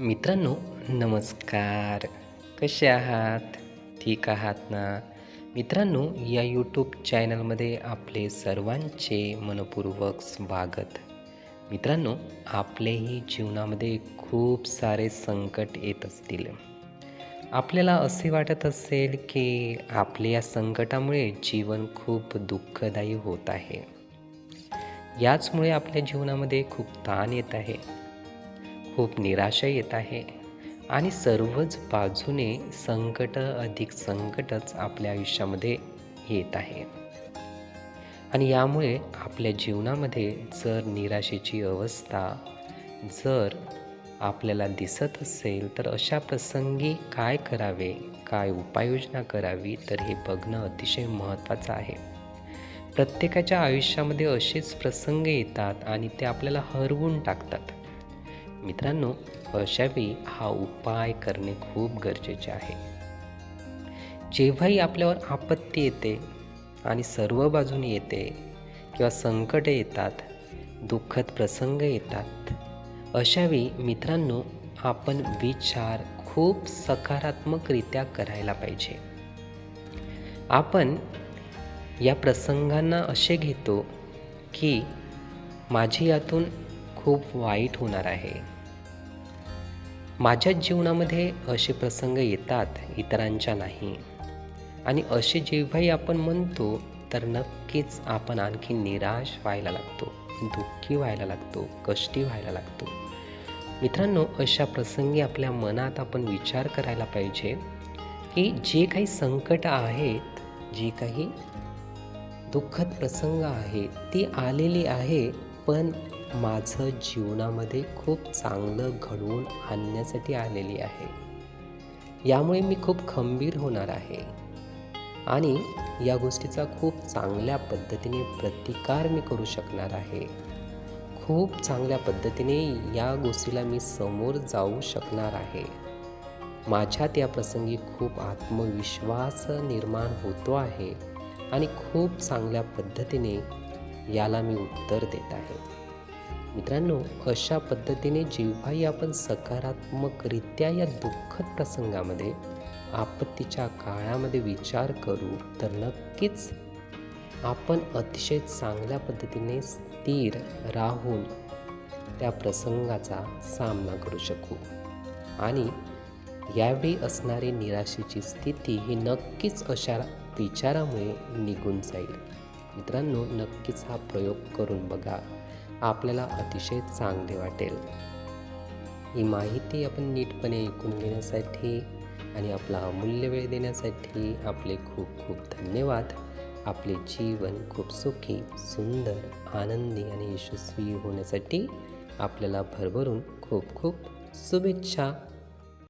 मित्रांनो नमस्कार. कसे आहात? ठीक आहात ना? मित्रांनो या यूट्यूब चॅनलमध्ये आपले सर्वांचे मनपूर्वक स्वागत. मित्रांनो आपलेही जीवनामध्ये खूप सारे संकट येत असतील. आपल्याला असे वाटत असेल की आपल्या या संकटामुळे जीवन खूप दुःखदायी होत आहे. याचमुळे आपल्या जीवनामध्ये खूप ताण येत आहे. खूप निराशा येत आहे. आणि सर्वच बाजूने संकट अधिक संकटच आपल्या आयुष्यामध्ये येत आहे. आणि यामुळे आपल्या जीवनामध्ये जर निराशेची अवस्था जर आपल्याला दिसत असेल तर अशा प्रसंगी काय करावे काय उपाययोजना करावी तर हे बघणं अतिशय महत्त्वाचं आहे. प्रत्येकाच्या आयुष्यामध्ये असेच प्रसंग येतात आणि ते आपल्याला हरवून टाकतात. मित्रांनो अशावेळी हा उपाय करणे खूप गरजेचे आहे. जेव्हाही आपल्यावर आपत्ती येते आणि सर्व बाजूने येते किंवा संकट येतात दुःखद प्रसंग येतात अशावेळी मित्रांनो आपण विचार खूप सकारात्मकरित्या करायला पाहिजे. आपण या प्रसंगांना असे घेतो की माझी यातून खूप वाईट होणार आहे. माझ्या जीवनामध्ये असे प्रसंग येतात इतरांच्या नाही. आणि असे जेव्हाही आपण म्हणतो तर नक्कीच आपण आणखी निराश व्हायला लागतो दुःखी व्हायला लागतो कष्टी व्हायला लागतो. मित्रांनो अशा प्रसंगी आपल्या मनात आपण विचार करायला पाहिजे की जे काही संकट आहेत जे काही दुःखद प्रसंग आहे ती आलेली आहे पण माझं जीवनामध्ये खूप चांगलं घडवून आणण्यासाठी आलेली आहे. यामुळे मी खूप खंबीर होणार आहे. आणि या गोष्टीचा खूप चांगल्या पद्धतीने प्रतिकार मी करू शकणार आहे. खूप चांगल्या पद्धतीने या गोष्टीला मी समोर जाऊ शकणार आहे. माझ्यात या प्रसंगी खूप आत्मविश्वास निर्माण होतो आहे. आणि खूप चांगल्या पद्धतीने याला मी उत्तर देत आहे. मित्रांनो अशा पद्धतीने जेव्हाही आपण सकारात्मकरित्या या दुःखद प्रसंगामध्ये आपत्तीच्या काळामध्ये विचार करू तर नक्कीच आपण अतिशय चांगल्या पद्धतीने स्थिर राहून त्या प्रसंगाचा सामना करू शकू. आणि यावेळी असणारी निराशेची स्थिती ही नक्कीच अशा विचारामुळे निघून जाईल. मित्रांनो नक्कीच हा प्रयोग करून बघा. आपल्याला अतिशय चांगले वाटेल. ही माहिती आपण नीटपणे ऐकून घेण्यासाठी आणि आपला अमूल्य वेळ देण्यासाठी आपले खूप खूप धन्यवाद. आपले जीवन खूप सुखी सुंदर आनंदी आणि यशस्वी होण्यासाठी आपल्याला भरभरून खूप खूप शुभेच्छा.